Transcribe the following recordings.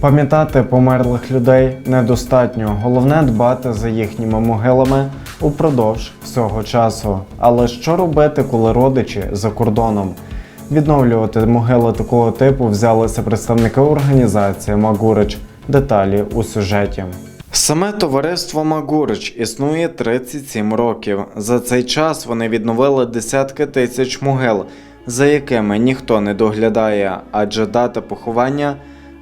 Пам'ятати померлих людей недостатньо. Головне дбати за їхніми могилами упродовж всього часу. Але що робити, коли родичі за кордоном? Відновлювати могили такого типу взялися представники організації Магурич. Деталі у сюжеті. Саме товариство Магурич існує 37 років. За цей час вони відновили десятки тисяч могил, за якими ніхто не доглядає, адже дата поховання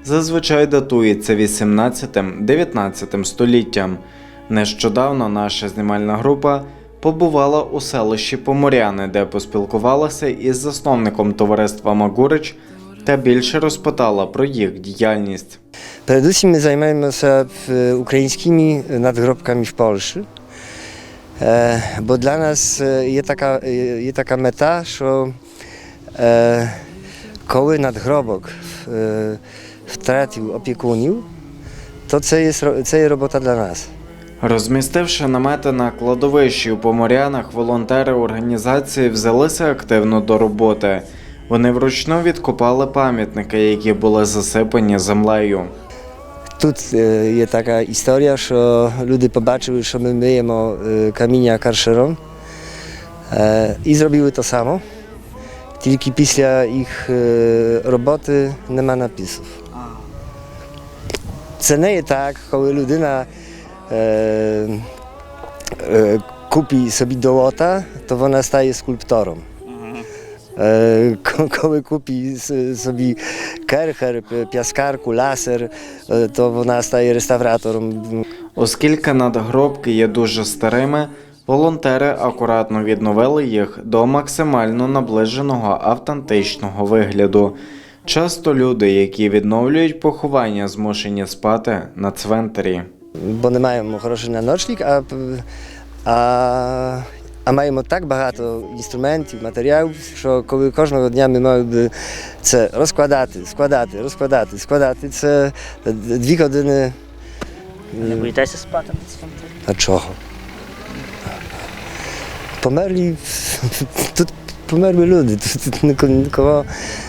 зазвичай датується 18-19 століттям. Нещодавно наша знімальна група побувала у селищі Поморяни, де поспілкувалася із засновником товариства Магурич та більше розпитала про їх діяльність. Передусім ми займаємося е, українськими надгробками в Польщі. Е, Бо для нас е, є така, є така мета, що коли надгробок втратив опікунів, то це є, це є робота для нас. Розмістивши намети на кладовищі у Поморянах, волонтери організації взялися активно до роботи. Вони вручну відкопали пам'ятники, які були засипані землею. Тут е, є така історія, що люди побачили, що ми миємо е, каміння каршером е, і зробили то само. Тільки після їх роботи нема написів. Це не є так, коли людина е, е, купить собі долота, то вона стає скульптором. Е, Коли с- собі керхер, пяскарку, ласер, е, то вона стає реставратором. Оскільки надгробки є дуже старими, волонтери акуратно відновили їх до максимально наближеного автентичного вигляду. Часто люди, які відновлюють поховання, змушені спати на цвинтарі. Бо не маємо хороший на ночлік, а, а, а маємо так багато інструментів, матеріалів, що коли кожного дня ми мали би це розкладати, складати, розкладати, складати, це дві години. Не боїтеся спати на цвинтарі? А чого? Померлі. Тут померли люди, тут нікого,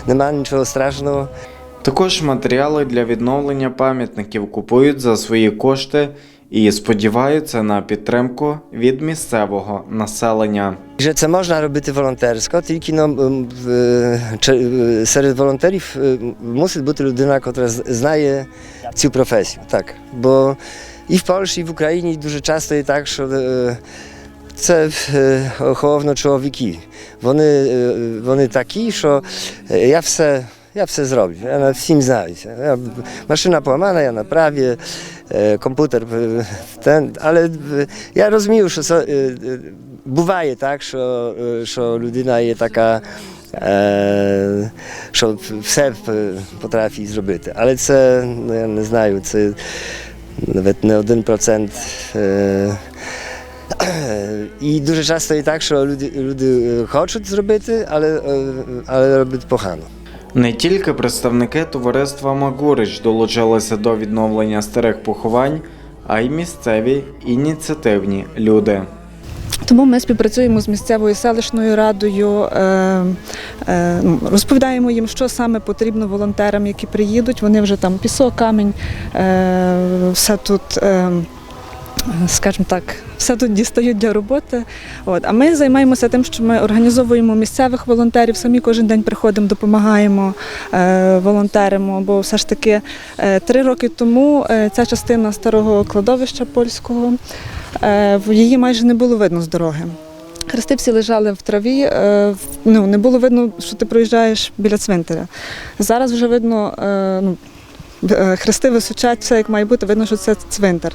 немає нічого страшного. Також матеріали для відновлення пам'ятників купують за свої кошти і сподіваються на підтримку від місцевого населення. Że це можна робити волонтерсько, тільки ну, серед волонтерів е, мусить бути людина, яка знає цю професію. Так. Бо і в Польщі, і в Україні дуже часто є так, що це е, головно чоловіки. Вони, е, вони такі, що е, я все, я все зроблю, я над всім знаюся. Я, машина поламана, я направлю, е, комп'ютер е, ten, але е, я розумію, що це, е, е, буває так, що, е, що людина є така, е, що все е, поtrafi зробити. Але це, ну, я не знаю, це навіть не один процент. І дуже часто є так, що люди, люди е, хочуть зробити, але, е, але роблять погано. Не тільки представники товариства Магурич долучилися до відновлення старих поховань, а й місцеві ініціативні люди. Тому ми співпрацюємо з місцевою селищною радою, е, ну, розповідаємо їм, що саме потрібно волонтерам, які приїдуть. Вони вже там пісок, камінь, все тут. Скажімо так, все тут дістають для роботи. От. А ми займаємося тим, що ми організовуємо місцевих волонтерів, самі кожен день приходимо, допомагаємо, е, волонтеримо. Бо все ж таки е, три роки тому е, ця частина старого кладовища польського Її майже не було видно з дороги. Хрести всі лежали в траві, ну, не було видно, що ти проїжджаєш біля цвинтаря. Зараз вже видно, ну, хрести височать, все як має бути, видно, що це цвинтар.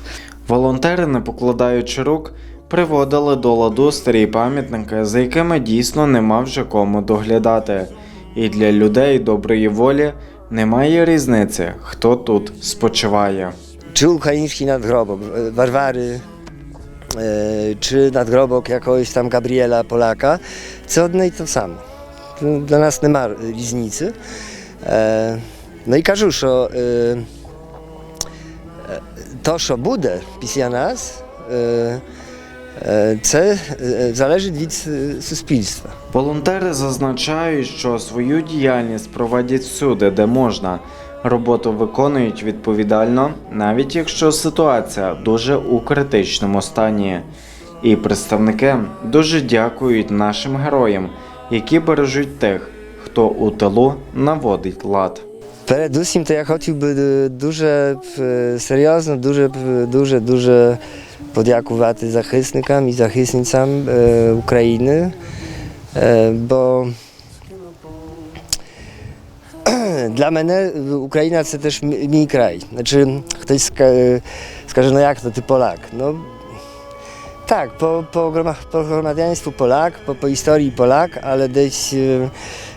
Волонтери, не покладаючи рук, приводили до ладу старі пам'ятники, за якими дійсно нема вже кому доглядати. І для людей доброї волі немає різниці, хто тут спочиває. Czy ukraiński e, Warwary, e, czy nadgrobok jakiegoś tam Gabriela Polaka, це одне і те саме. Для нас нема різниці. Е, Ну і кажу, що е, е, то, що буде після нас, це залежить від суспільства. Волонтери зазначають, що свою діяльність проводять всюди, де можна. Роботу виконують відповідально, навіть якщо ситуація дуже у критичному стані. І представники дуже дякують нашим героям, які бережуть тих, хто у тилу наводить лад. Передусім, то я хотів би е, дуже е, серйозно, дуже, е, дуже, дуже подякувати захисникам і захисницям е, України, е, бо для мене Україна це теж мій мій край. Значить, хтось ска- скаже, no jak to ty Polak? No tak, po, po, po gromadieństwu Polak, po, po historii Polak, ale dесь е,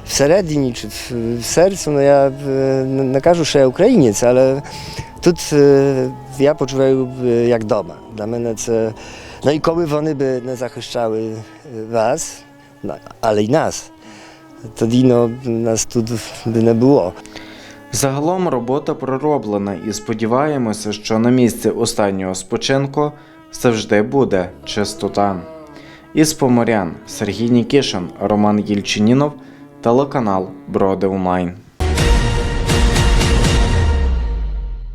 всередині чи в, в серцю, ну я е, не не кажу, що я українець, але тут я почуваю як вдома. Для мене це. No i коли вони би не захищали е, вас, no, але й нас, тоді ну, нас тут не було. Загалом робота пророблена і сподіваємося, що на місці останнього спочинку завжди буде чистота. Із Поморян Сергій Нікішин, Роман Єльчинінов, телеканал Броди Онлайн.